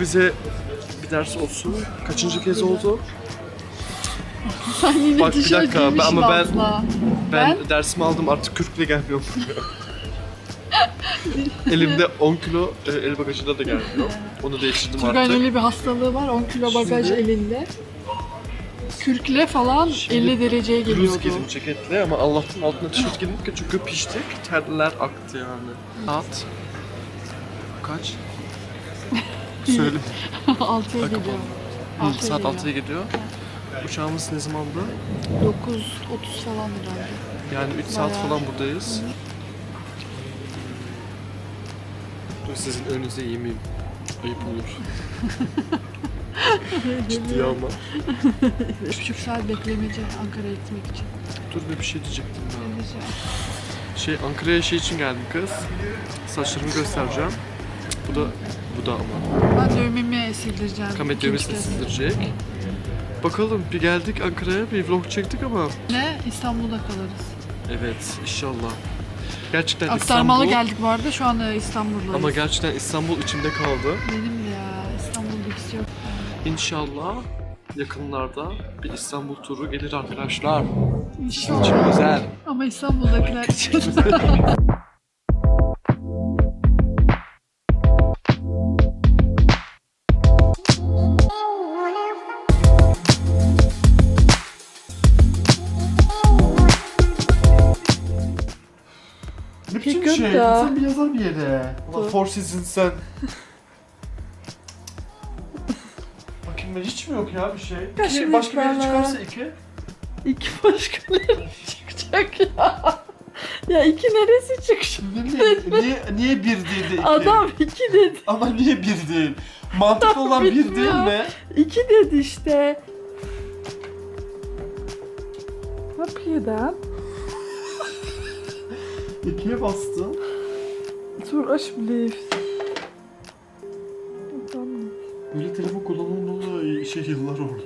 bize bir ders olsun. Kaçıncı kez oldu? Sen yine Bak, bir dakika, ben- ama ben- abla. Ben, dersimi aldım artık kürkle gelmiyorum. Elimde 10 kilo e, el bagajında da gelmiyor. Onu değiştirdim Turgay'ın artık. öyle bir hastalığı var. 10 kilo bagaj Şimdi- elinde. Kürkle falan Şimdi 50 dereceye Bluz geliyordu. giydim ceketle ama Allah'tan altına tişört giydim ki çünkü piştik. Terler aktı yani. Saat kaç? Söyle. 6'ya Bak, geliyor. Hı, Altıya saat geliyor. 6'ya gidiyor. Uçağımız ne zamandı? 9.30 falan herhalde. Yani 3 saat Bayağı. falan buradayız. Dur sizin önünüze yemeyeyim. Ayıp olur. Ciddi ama. 3,5 saat beklemece Ankara'ya gitmek için. Dur bir şey diyecektim ben. Şey. Şey Ankara'ya şey için geldim kız. Saçlarımı göstereceğim. Bu da bu da ama. Ben dövmemi sildireceğim. Kamet dövmesini sildirecek. Bakalım bir geldik Ankara'ya bir vlog çektik ama. Ne? İstanbul'da kalırız. Evet inşallah. Gerçekten Aktarmalı İstanbul. geldik bu arada. Şu an e, İstanbul'dayız. Ama gerçekten İstanbul içimde kaldı. Benim de ya. İstanbul gibisi yok. İnşallah yakınlarda bir İstanbul turu gelir arkadaşlar. İnşallah. Çok güzel. Ama İstanbul'dakiler için. Pick up şey? Sen bir yazar bir yere. Ulan Dur. Four Seasons sen. Bakayım ben hiç mi yok ya bir şey? Ya İki, şimdi başka bir yere bana- çıkarsa iki. iki başka neresi çıkacak ya? Ya iki neresi çıkacak? Ne bileyim, niye, niye bir değil de iki? Adam iki dedi. Ama niye bir değil? Mantıklı olan bir değil Bilmiyorum. mi? İki dedi işte. Ne yapıyor da? İkiye bastım. Dur aç bir Tamam. Böyle telefon kullanılmalı şey yıllar oldu.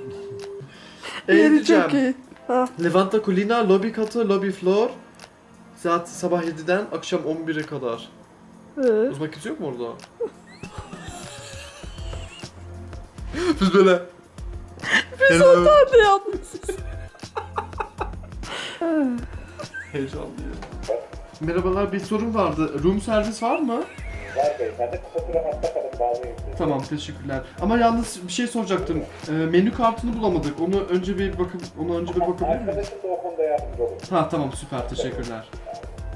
Yeri çok iyi. Ha. Levanta Kulina, lobby katı, lobby floor. Saat sabah 7'den akşam 11'e kadar. Evet. Uzman kimse yok mu orada? Biz böyle... Biz Hadi yalnız. Heyecanlıyım. Merhabalar bir sorun vardı. Room servis var mı? Var beyefendi. Kısa süre hatta bağlayayım sizi. Tamam teşekkürler. Ama yalnız bir şey soracaktım. Ee, menü kartını bulamadık. Onu önce bir bakın onu önce bir bakabilir miyiz? Arkadaşım da o konuda yardımcı olur. Ha tamam süper teşekkürler.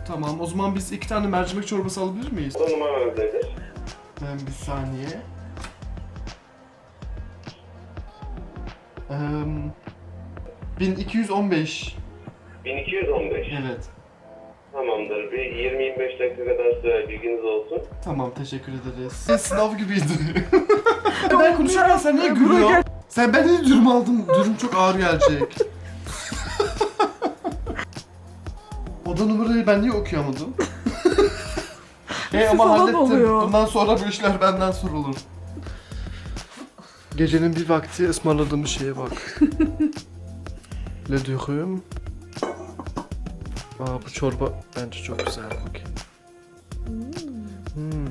Tamam o zaman biz iki tane mercimek çorbası alabilir miyiz? Bu numaranız nedir? Ben bir saniye. Ee, 1215. 1215. Evet. Tamamdır. Bir 20-25 dakika kadar süre bilginiz olsun. Tamam teşekkür ederiz. Sınav gibiydi. ben konuşurken sen niye gülüyorsun? Sen ben de dürüm aldım. Dürüm çok ağır gelecek. Oda numarayı ben niye okuyamadım? e ama falan hallettim. oluyor. Bundan sonra bu işler benden sorulur. Gecenin bir vakti ısmarladığım şeye bak. Le dürüm. Aa bu çorba bence çok güzel. Okey. Hmm.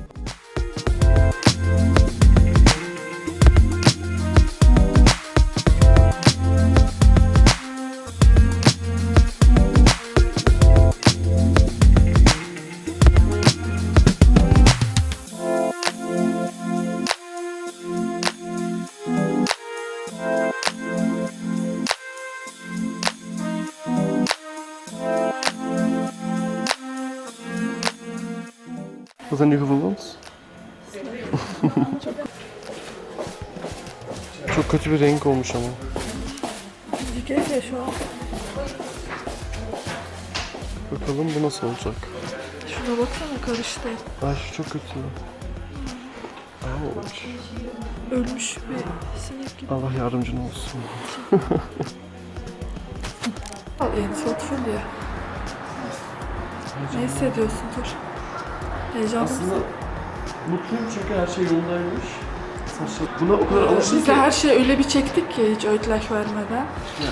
Was haben die gewonnen? Çok kötü bir renk olmuş ama. Dikkat ya şu an. Bakalım bu nasıl olacak. Şuna baksana karıştı. Ay çok kötü. Ouch. Ölmüş bir sinek gibi. Allah yardımcın olsun. Al yeni portfolyo. Ne hissediyorsun dur? Heyecanlı Aslında mutluyum çünkü her şey yolundaymış. Saçlar... Buna o kadar alıştım Biz ki. de her şeyi öyle bir çektik ki hiç öğütlaş vermeden. Ya,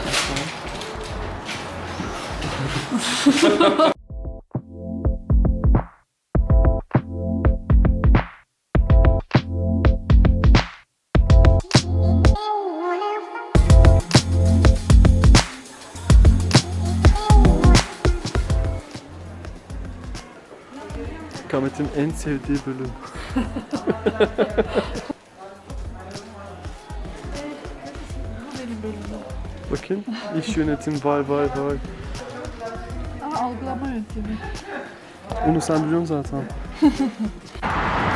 tamam. Kamet'in en sevdiği bölüm. Bu benim bölümüm. Bakın iş yönetim vay vay vay. Ama algılama yöntemi. Onu sen biliyorsun zaten.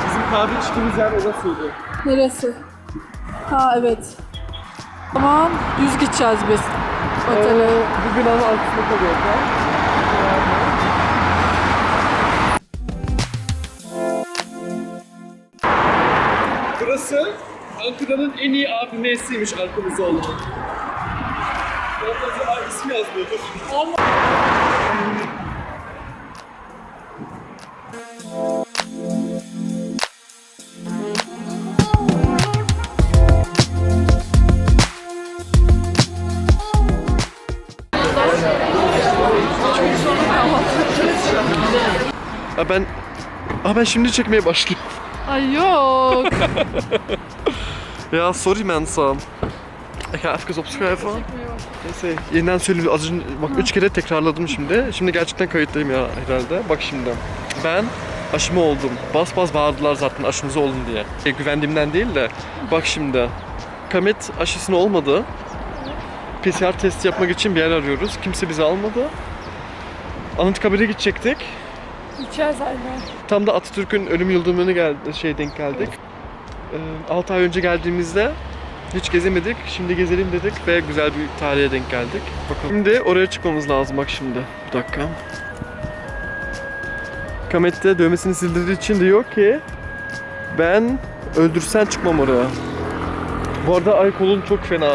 Bizim kahve içtiğimiz yer orasıydı. Neresi? Ha evet. Tamam düz gideceğiz biz. Otele. Ee, bu binanın arkasında kalıyor. Burası Ankara'nın en iyi AVM'siymiş arkamızda olan. Orada ismi ben Ha ben şimdi çekmeye başlıyorum. Yok. Ya sorry mensen. Ik ga even opschrijven. Neyse yeniden söyleyeyim. Az önce bak üç kere tekrarladım şimdi. Şimdi gerçekten kayıttayım ya herhalde. Bak şimdi. Ben aşımı oldum. Bas bas bağırdılar zaten aşımızı olun diye. E, güvendiğimden değil de. Bak şimdi. Kamet aşısını olmadı. PCR testi yapmak için bir yer arıyoruz. Kimse bizi almadı. Anıtkabir'e gidecektik. Tam da Atatürk'ün ölüm yıl dönümüne geldi, şey denk geldik. 6 ay önce geldiğimizde hiç gezemedik. Şimdi gezelim dedik ve güzel bir tarihe denk geldik. Bakalım. Şimdi oraya çıkmamız lazım bak şimdi. Bir dakika. Kamet de dövmesini sildirdiği için diyor ki ben öldürsen çıkmam oraya. Bu arada ay kolun çok fena.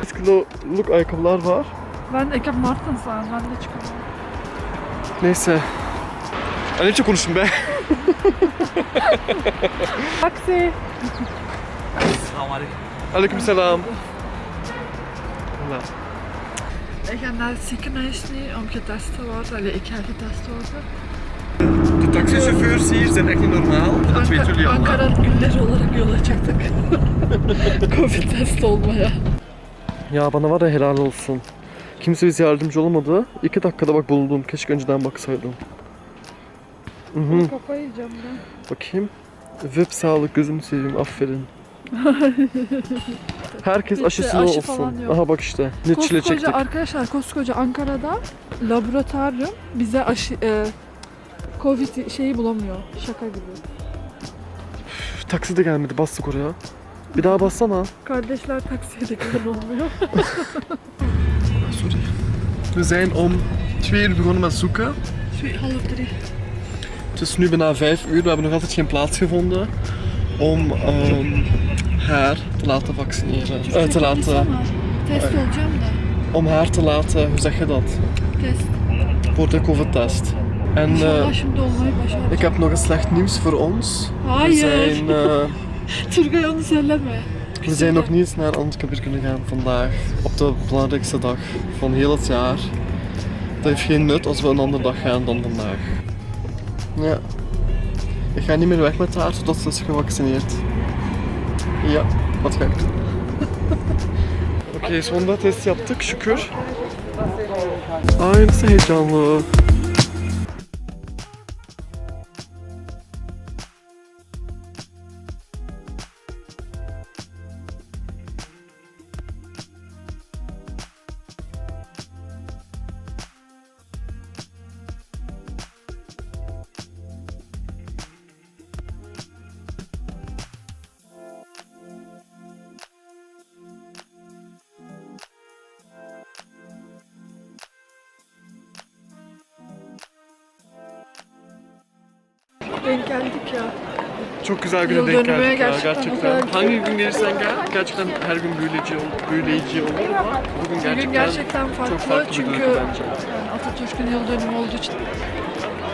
8 kiloluk ayakkabılar var. Ben de Ekap Martens var. Ben de çıkamam. Neyse. Anneciğim konuşun be. Taksi. Aleykümselam. Hola. Ik ga naar het ziekenhuis nu om getest te worden. Allee, ik ga getest worden. De taxichauffeurs hier zijn echt niet normaal. Dat weten jullie al. Ankara günleri olarak yola çıktık. Covid test olmaya. Ya bana var ya helal olsun. Kimse bize yardımcı olamadı. İki dakikada bak buldum. Keşke önceden baksaydım. Hı hı. Kafayı yiyeceğim ben. Bakayım. Web sağlık gözünü seveyim. Aferin. Herkes aşısını aşı olsun. Aha bak işte. Ne çile Koskoca çektik. arkadaşlar koskoca Ankara'da laboratuvaryum bize aşı e, Covid şeyi bulamıyor. Şaka gibi. Üf, Taksi de gelmedi. Bastık oraya. Bir daha bassana. Kardeşler taksiye de gelen olmuyor. Sorry. We zijn om twee uur begonnen met zoeken. Twee, half drie. Het is nu bijna vijf uur. We hebben nog altijd geen plaats gevonden om ehm, haar te laten vaccineren. Eh, te laten, om haar te laten, hoe zeg je dat? Test. Voor de COVID-test. En başaracağım. ik heb nog een slecht nieuws voor ons. We zijn, eh, we zijn nog niet naar Antwerpen kunnen gaan vandaag. Op de belangrijkste dag van heel het jaar. Dat heeft geen nut als we een andere dag gaan dan vandaag. Ja. Ik ga niet meer weg met haar totdat ze is gevaccineerd. Ja, wat ga ik doen? Oké, sonunda test yaptık şükür. Ay nasıl heyecanlı. Denk geldik ya. Çok güzel güne Yıl denk geldik ya gerçekten o gerçekten. Hangi gün gelirsen gel gerçekten her gün büyüleyici, ol, büyüleyici olur ama bugün gerçekten, Bugün gerçekten farklı, çok farklı bir çünkü duygu bence. yani Atatürk'ün yıl dönümü olduğu için.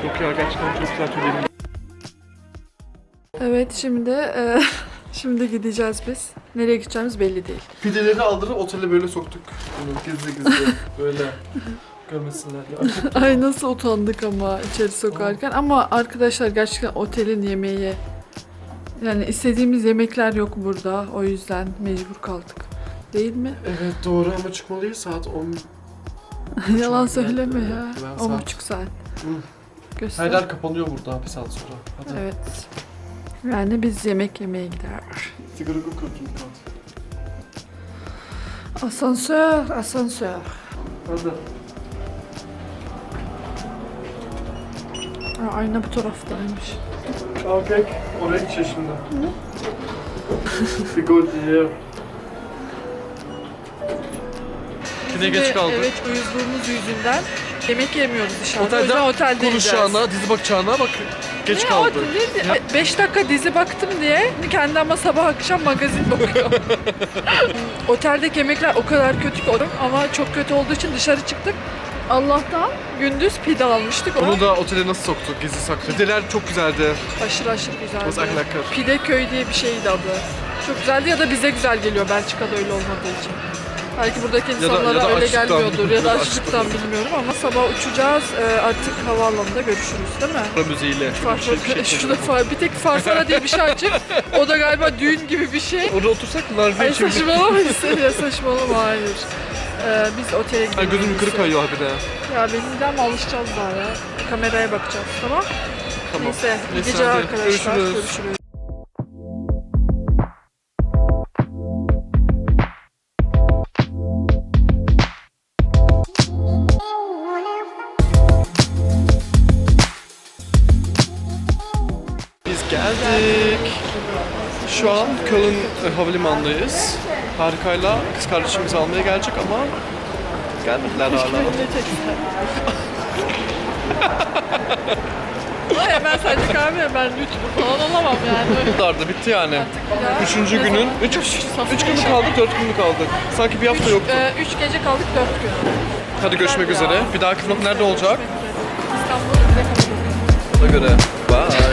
Yok ya gerçekten çok güzel tüylerim. Evet şimdi e, şimdi gideceğiz biz. Nereye gideceğimiz belli değil. Pideleri aldırıp otele böyle soktuk. Bunu gizli gizli böyle görmesinler. Ay nasıl utandık ama içeri sokarken. Ama arkadaşlar gerçekten otelin yemeği yani istediğimiz yemekler yok burada. O yüzden mecbur kaldık. Değil mi? Evet doğru ama çıkmalıyız saat 10. Yalan söyleme ya. Ben On saat- buçuk saat. Göster. Her yer kapanıyor burada bir saat sonra. Hadi. Evet. Yani biz yemek yemeye gider. Sigara kokuyorsun. Asansör, asansör. Hadi. Ayna bu taraftaymış. Okay. Oraya gideceğiz şimdi. We go there. Yine geç Ve kaldık. Evet uyuzluğumuz yüzünden yemek yemiyoruz dışarıda. o Otelde yüzden otelde konuşacağına, dizi bakacağına bak geç Ne, kaldık. o- ne- Beş dakika dizi baktım diye kendi ama sabah akşam magazin bakıyorum. Oteldeki yemekler o kadar kötü ki oğlum ama çok kötü olduğu için dışarı çıktık. Allah'tan gündüz pide almıştık. Onu da otele nasıl soktuk gizli saklı. Pideler çok güzeldi. aşırı aşırı güzeldi. lecker. Pide köy diye bir şeydi adı. Çok güzeldi ya da bize güzel geliyor Belçika'da öyle olmadığı için. Belki buradaki da- insanlara ya da öyle açlıktan. gelmiyordur ya da Ya açlıktan bilmiyorum ama sabah uçacağız ee, artık havaalanında görüşürüz değil mi? Para müziğiyle. Şöyle bir şey- bir şey şurada far, bir tek Farsara diye bir şey açık. O da galiba düğün gibi bir şey. Orada otursak nargile Ay saçmalama hissediyor saçmalama hayır. Ee, biz otele gidiyoruz. gözüm yukarı kayıyor abi de. Ya benim de ama alışacağız daha ya. Kameraya bakacağız tamam. Tamam. Neyse, iyi Neyse, geceler hadi. arkadaşlar. Görüşürüz. Görüşürüz. Biz geldik. Şu an Köln e, havalimanındayız. Harikayla kız kardeşimizi almaya gelecek ama gelmediler hala. Hayır ben sadece kahve ben lütfen falan olamam yani. Dardı bitti yani. Ya, Üçüncü günün, üç, üç gün mü kaldık, dört gün mü kaldık? Sanki bir hafta yoktu. e, üç gece kaldık dört gün. Hadi görüşmek üzere. Bir dahaki vlog nerede olacak? İstanbul'da göre. Bye.